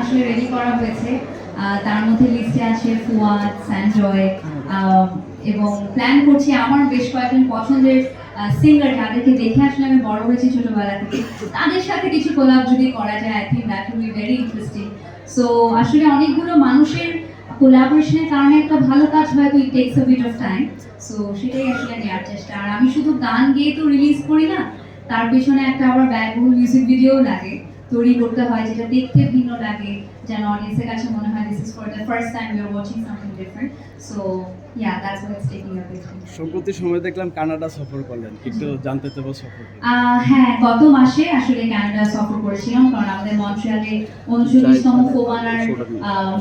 আসলে রেডি করা হয়েছে। তার মধ্যে লিস্টে আছে ফুয়াদ স্যানজয় এবং প্ল্যান করছি আমার বেশ কয়েকজন পছন্দের সিঙ্গার যাদেরকে দেখে আসলে আমি বড় হয়েছি ছোটবেলা থেকে। তাদের সাথে কিছু কোলাপ যদি করা যায় I think that will be very interesting so আসলে অনেকগুলো মানুষের কোলাবোরেশনের কারণে একটা ভালো কাজ হয়তো it takes a bit of time so সেটাই আসলে নেওয়ার চেষ্টা। আর আমি শুধু গান গেয়ে তো রিলিজ করি না, তার পেছনে একটা আবার ব্যয়বহুল মিউজিক ভিডিও লাগে। তৈরি করতে হয়, যেটা দেখতে ভিন্ন লাগে। যেন অডিয়েন্সের কাছে মনে হয় this is for the first time you are watching something different so সম্প্রতি সময় দেখলাম কানাডা সফর করলেন। কিন্তু জানতে চাবো সফর হ্যাঁ গত মাসে আসলে কানাডা সফর করেছিলাম কারণ আমাদের মন্ট্রিয়ালে উনচল্লিশতম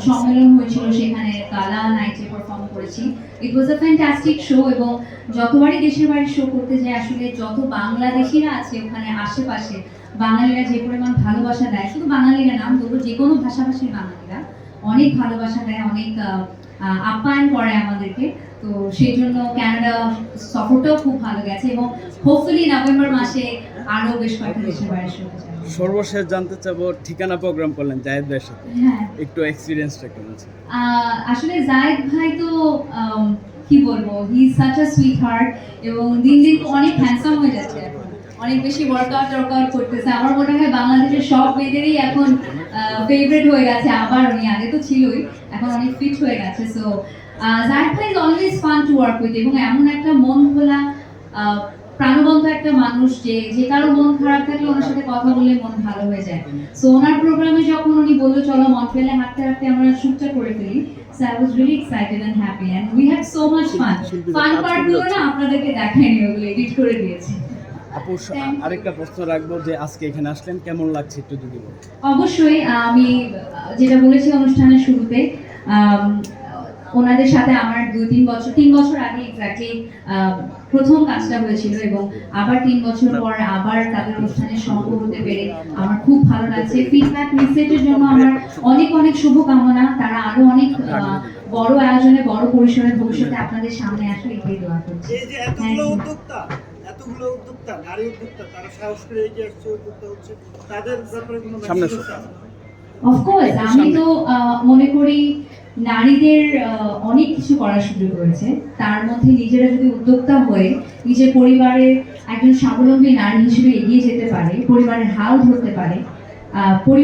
সম্মেলন হয়েছিল সেখানে কালা নাইটে পারফর্ম করেছি। ইট ওয়াজ আ ফ্যান্টাস্টিক শো এবং যতবারই দেশের বাড়ি শো করতে যাই আসলে যত বাংলাদেশিরা আছে ওখানে আশেপাশে বাঙালিরা যে পরিমাণ ভালোবাসা দেয় শুধু বাঙালিরা নাম তবু যে কোনো ভাষাভাষীর বাঙালিরা অনেক ভালোবাসা দেয় অনেক আপ্যায়ন করে আমাদেরকে। তো সেই জন্য কানাডা সফরটাও খুব ভালো গেছে এবং হোপফুলি নভেম্বর মাসে আরও বেশ কয়েকটা দেশের বাইরে সর্বশেষ জানতে চাবো ঠিকানা প্রোগ্রাম করলেন জায়েদ ভাইয়ের সাথে। হ্যাঁ। একটু এক্সপিরিয়েন্সটা কেমন আহ, আসলে জায়েদ ভাই তো কি বলব he such a sweetheart এবং দিন দিন অনেক হ্যান্ডসাম হয়ে যাচ্ছে এখন। অনেক বেশি ওয়ার্কআউট ওয়ার্কআউট করতেছে। আমার মনে হয় বাংলাদেশের সব মেয়েদেরই এখন ফেভারিট হয়ে গেছে আবার উনি আগে তো ছিলই এখন অনেক ফিট হয়ে গেছে সো জায়েদ ভাই is always fun to work with এবং এমন একটা মন খোলা প্রাণবন্ত একটা মানুষ যে যে কারও মন খারাপ থাকলে ওনার সাথে কথা বললে মন ভালো হয়ে যায়। সো ওনার প্রোগ্রামে যখন উনি বলল চলো মন্ট্রিয়ালে হাঁটতে হাঁটতে আমরা শ্যুটটা করে ফেলি so I was really excited and happy and we had so much fun fun পার্টগুলো না আপনাদেরকে দেখাইনি ওগুলো এডিট করে দিয়েছি। আপু আরেকটা প্রশ্ন রাখব যে আজকে এখানে আসলেন কেমন লাগছে একটু যদি বলেন? অবশ্যই আমি যেটা বলেছি অনুষ্ঠানের শুরুতে ওনাদের সাথে আমার দুই তিন বছর তিন বছর আগে এক্স্যাক্টলি প্রথম কাজটা হয়েছিল এবং আবার তিন বছর পর আবার তাদের অনুষ্ঠানে সঙ্গ হতে পেরে আমার খুব ভালো লাগছে। ফিডব্যাক মেসেজের জন্য আমার অনেক অনেক শুভকামনা। তারা আরও অনেক আহ, বড় আয়োজনে বড় পরিসরে ভবিষ্যতে আপনাদের সামনে আসলে এটাই দোয়া করছি। উদ্যোক্তা নারী উদ্যোক্তা তারা সাহস করে এগিয়ে আসছে উদ্যোক্তা হচ্ছে। তাদের ব্যাপারে কোনো সামনে? অফকোর্স আমি তো মনে করি নারীদের আহ, অনেক কিছু করার সুযোগ রয়েছে। তার মধ্যে নিজেরা যদি উদ্যোক্তা হয়ে নিজের পরিবারের একজন স্বাবলম্বী নারী হিসেবে এগিয়ে যেতে পারে পরিবারের হাল ধরতে পারে আহ, পরিবার